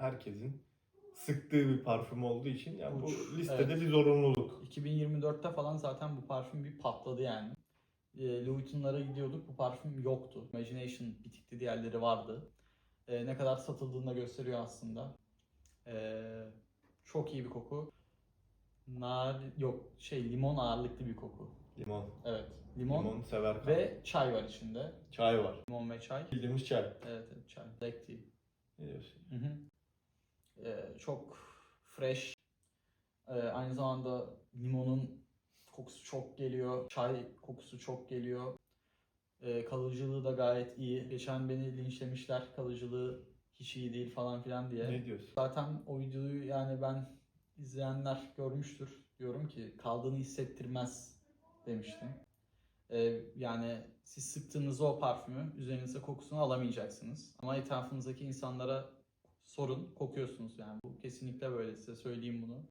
herkesin sıktığı bir parfüm olduğu için yani bu listede evet. bir zorunluluk. 2024'te falan zaten bu parfüm bir patladı yani. E, Louis Vuitton'lara gidiyorduk bu parfüm yoktu. Imagination bitikti diğerleri vardı. E, ne kadar satıldığını da gösteriyor aslında. E, çok iyi bir koku. Nar yok şey limon ağırlıklı bir koku. Limon. Evet limon, Limon sever. ve çay var içinde. çay var. Limon ve çay. Bildiğimiz çay. Evet, evet çay. Black tea. Ne diyorsun? Hı hı. Ee, çok fresh. Ee, aynı zamanda limonun kokusu çok geliyor. Çay kokusu çok geliyor. Ee, kalıcılığı da gayet iyi. Geçen beni linçlemişler kalıcılığı hiç iyi değil falan filan diye. Ne diyorsun? Zaten o videoyu yani ben izleyenler görmüştür. Diyorum ki kaldığını hissettirmez demiştim. Ee, yani siz sıktığınızda o parfümü üzerinize kokusunu alamayacaksınız. Ama etrafınızdaki insanlara sorun kokuyorsunuz yani. Bu kesinlikle böyle size söyleyeyim bunu.